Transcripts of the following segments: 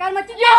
હાહાકાર મચી ગયો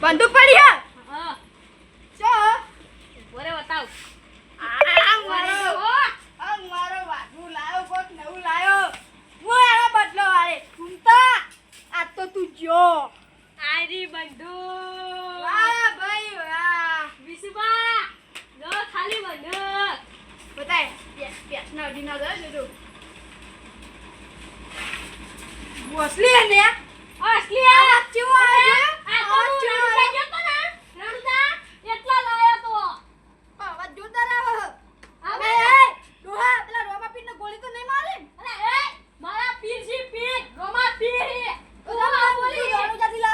બંદૂક પડી હા ચો ઓરે બતાવ આ મારો આ મારો વાગુ લાયો કોક નવું લાયો હું એનો બદલો વાળે ઘૂમતા આ તો તું જો આરી પ્યાસ ના ડીના દે અસલી ને. અસલી આ ચીવો આ તો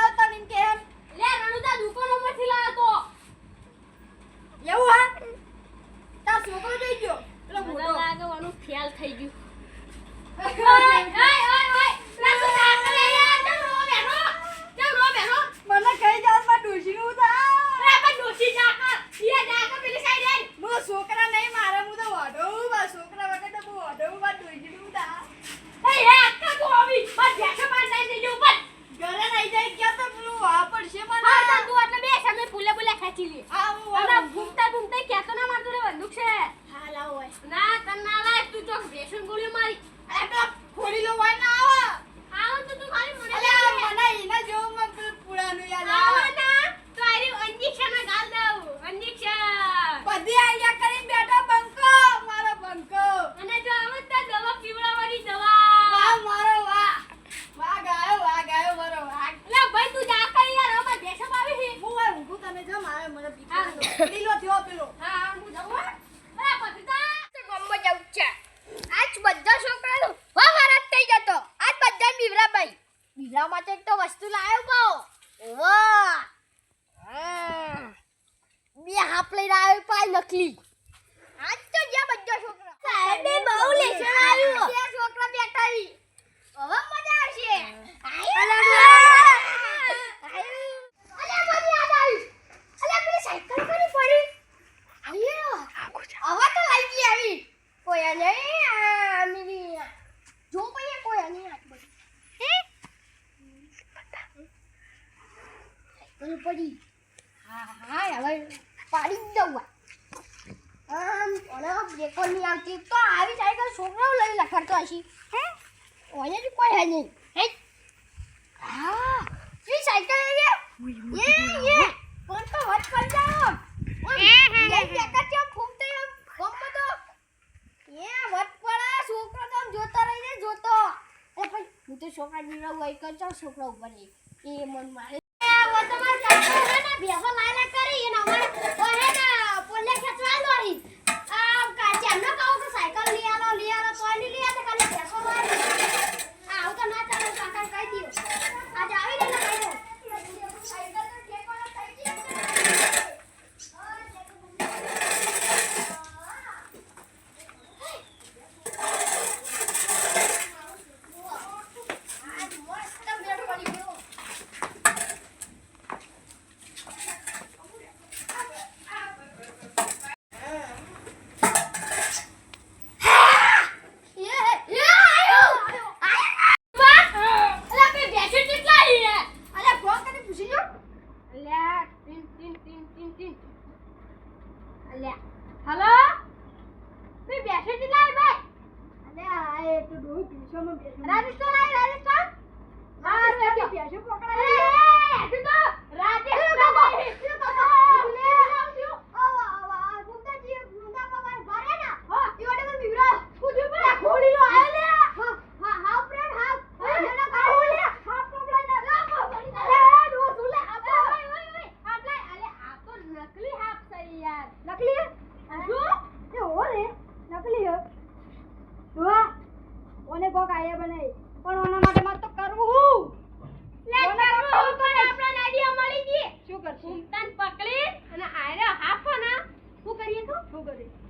રડતા ને કેમ લે રણુજા દુકાનો માંથી લાયો તો. ગયો? પેલો મોટો. લાગે વાનું થઈ ગયું. ફરતો હશી. હે? ઓલે જ કોઈ હે નહીં. હે? હા. જી સાયકલ લે યે યે. કોણ તો વટ પર જાઓ. હે હે લે કે કે ફૂમતે બમ તો યે વટ પર છોકરો તો જોતો રહીને જોતો. એ પણ હું તો છોકરા ની રહું હોય કરતો છોકરા ઉપર એ મન મારે. વો તમાર કાકા હે ને બેહો લાલા કરી ને અમાર ઓહે ને પોલે ખેંચવા દોરી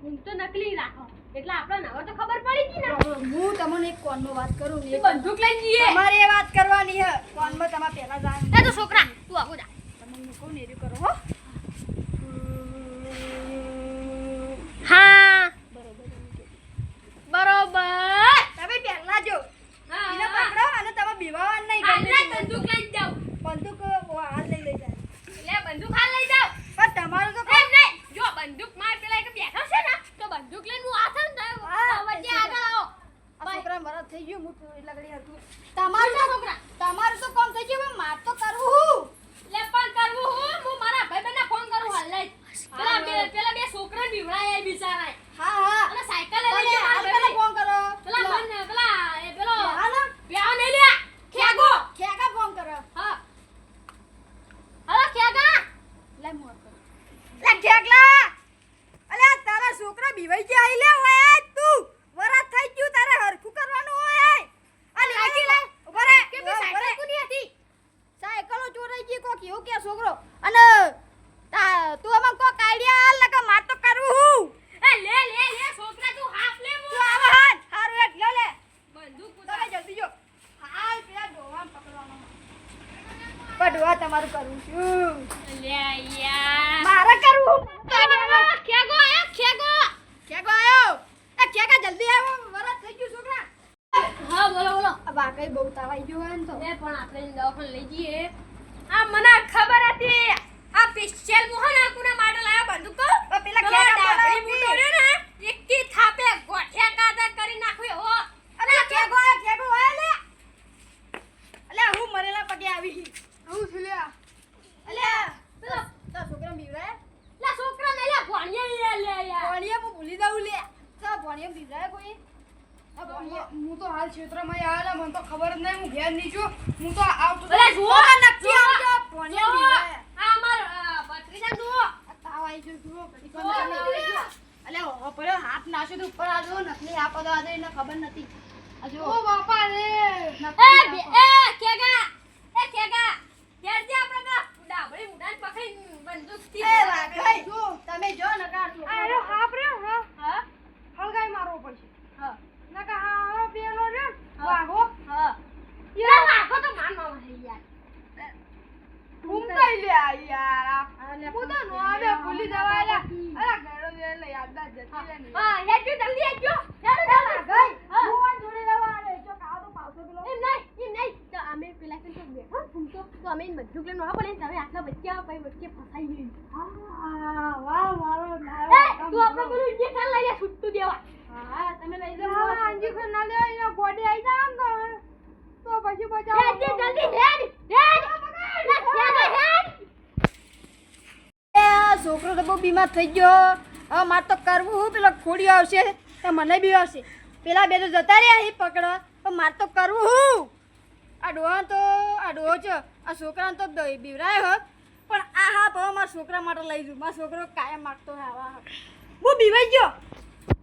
હું તો નકલી રાખો. એટલે આપણો નવો તો ખબર પડી ગઈ ને. હું તમને એક કોનમાં વાત કરું ને બંદૂક લઈ જઈએ. તમારે એ વાત કરવાની હે કોનમાં તમારે પહેલા જાણ એ તો છોકરા તું આગો જા. તમને મૂકો ને કરો હો. તમારું કરું છું. લ્યા યા અલ્યા ઉપર નકા અરે હા હા હા હળગાઈ મારવો પડશે હા હા પેલો રે વાગો હા તો માન યાર હું કઈ લે યાર? હું તો નો આવે ભૂલી જવા અરે ઘરો એટલે યાદ જ જતી હા હેજો જલ્દી હેજો હેજો જલ્દી ગઈ હું. આ લેવા આવે? જો કાવ તો પાવસો કિલો એમ નહીં એમ નહીં. તો અમે પેલા કે તો બેઠો હું તો. તો અમે બધું લઈને હા બોલે તમે આટલા બચ્ચા ભાઈ વચ્ચે ફસાઈ ગઈ. હા વાહ મારો એ તું આપણે પેલું જે ખાલ લઈ લે છૂટતું દેવા. હા તમે લઈ જાઓ. હા અંજી ખાલ ના લેવા એનો ગોડી આવી જાવ તો. તો પછી બચાવો. જલ્દી છોકરો તો બહુ બીમાર થઈ ગયો. હવે મારે તો કરવું હું? પેલો ખોડી આવશે. તો મને બી આવશે. પેલા બે તો જતા રહ્યા અહીં પકડો પણ મારે તો કરવું હું? આ ડોહા તો, આ ડોહો છે. આ છોકરાને તો બીવરાયો હોત. પણ આ હા હવે મારા છોકરા માટે લઈ જઉં. મારો છોકરો કાયમ માગતો હોય આવા હું. બીવાઈ ગયો.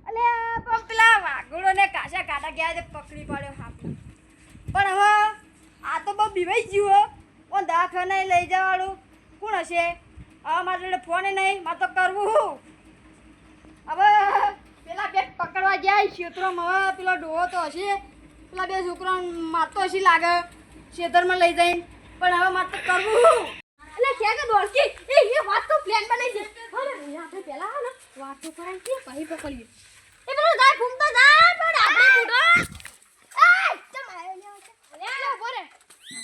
એટલે પણ પેલા વાઘોડોને કાચા કાંટા ગયા છે, પકડી પડ્યો હાથ પણ હવે આ તો બહુ બીવાઈ ગયું હો. પણ દવાખાને લઈ જવાળું કોણ હશે? હવે મારા જોડે ફોન નહીં મારે તો કરવું. હવે પેલા બે પકડવા ગયા ક્ષેત્રમાં હવે પેલો ડોહો તો હશે. પેલા બે છોકરાને મારતો હશે લાગે ક્ષેત્રમાં લઈ જઈને. પણ હવે મારે તો કરવું. એટલે ક્યાં કે દોડકી? એ એ વાત તો પ્લાન બનાવી રે, આપણે હા ને વાત તો કરાય છે પછી પકડીએ. એ પેલો ગાય ઘૂમતો જાય પણ આપણે બુડો એ ચમ આયો લે લે ઊભો રે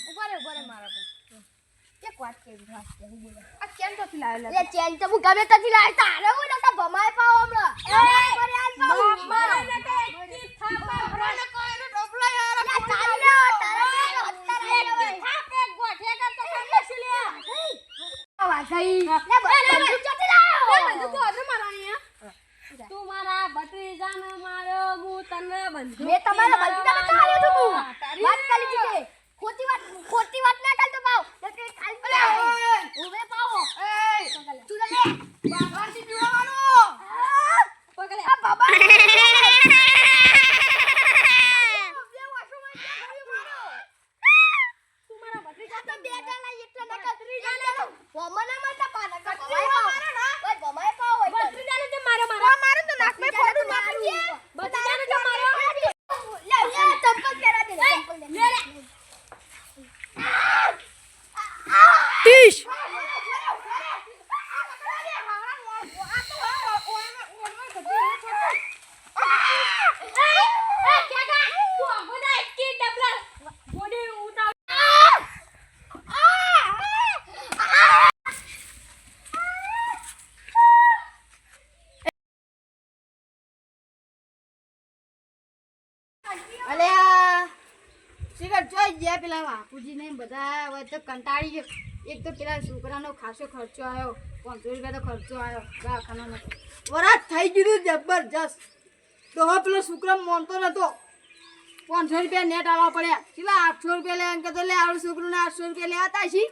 ઊભો રે ઊભો રે મારા પર એક વાત કેવી વાત છે હું બોલે આ કેમ તો લાવેલા લે ચેન તો હું ગમે ત્યાંથી લાવી તારે હું નતા ભમાય પાવ હમણાં એ પર આલ પાવ બાપા. મને કે કી થાપા ભરાને કોઈને ડબલો યાર લે ચાલ લે તારે અત્યારે થાપે ગોઠે કર તો મારા તું મારા માર્યો હું તને બંધુ મેં તમારા ભત્રીજાને તો માર્યો તું વાત કરી છે ખોટી વાત ખોટી વાત ના કે મારા ભત્રીજા એટલે ન કર ભત્રીજાને ભમના મારતા પાના કર ભમાય પાવ બસ ભમાય પાવ હોય ભત્રીજાને તે મારો મારો મારો તો નાક મે ફોડું મારી ભત્રીજાને તો મારો લે લે ચંપલ પહેરા દે ચંપલ લે લે તીશ અલે આ શિખર જોઈ પેલા બાપુજી ને બધા હવે તો કંટાળી ગયો. એક તો પેલા છોકરાનો ખાસો ખર્ચો આવ્યો, પાંચસો રૂપિયા તો ખર્ચો આવ્યો, દવાખાનાનો. વરાત થઈ ગયું જબરજસ્ત. તો હવે પેલો છોકરો માનતો નતો. પાંચસો રૂપિયા નેટ આવવા પડ્યા. કેટલા આઠસો રૂપિયા લે એમ તો લે આવડું છોકરું આઠસો રૂપિયા લેવાતા છી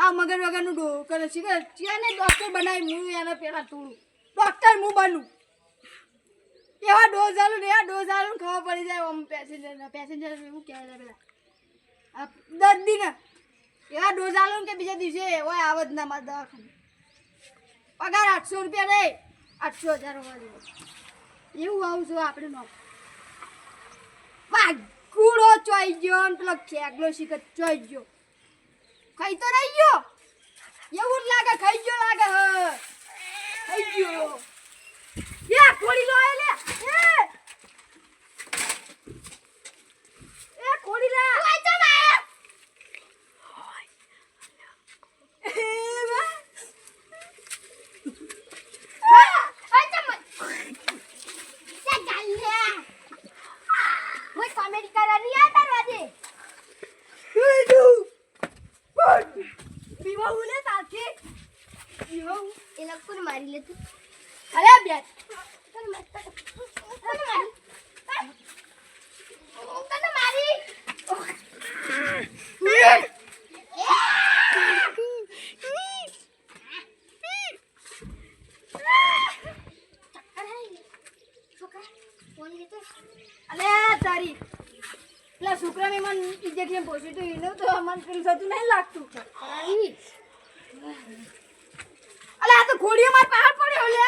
આ મગર વગરનું ડો કરે છે ને ડૉક્ટર બનાવી હું એને પેલા તોડું ડૉક્ટર હું બનું. એવા ડોઝ આલું ને એવા ડોઝ આલું ખબર પડી જાય આમ પેસેન્જર પેસેન્જર એવું કહેવાય પેલા. દર્દીને એવા ડોઝ આલું કે બીજા દિવસે હોય આવત ના મારા દવાખાને પગાર આઠસો રૂપિયા રે, આઠસો હજાર હોવા જોઈએ. એવું આવું છું આપણે નો. વાઘુડો ચોઈ ગયો ને પેલો ખેગલો શીખર ચોઈ ગયો. ખાઈ તો રહી ગયો. એવું જ લાગે, ખાઈ ગયો લાગે, હ. ખાઈ ગયો. યા ખોડી લો લે એ એ ખોડી લે ઓય તો માર એ બા પીવા ઉલે તાકે પીવા એ મારી લે તું અરે બે તને મારી તને મારી તને મારી છોકરા અલે તારી પેલા છોકરાને મને ઇન્જેક્શન પોસ્યું તો એનું તો મન પેલું થતું નહીં લાગતું ઘોડીઓ માર પહાડ પડ્યો લે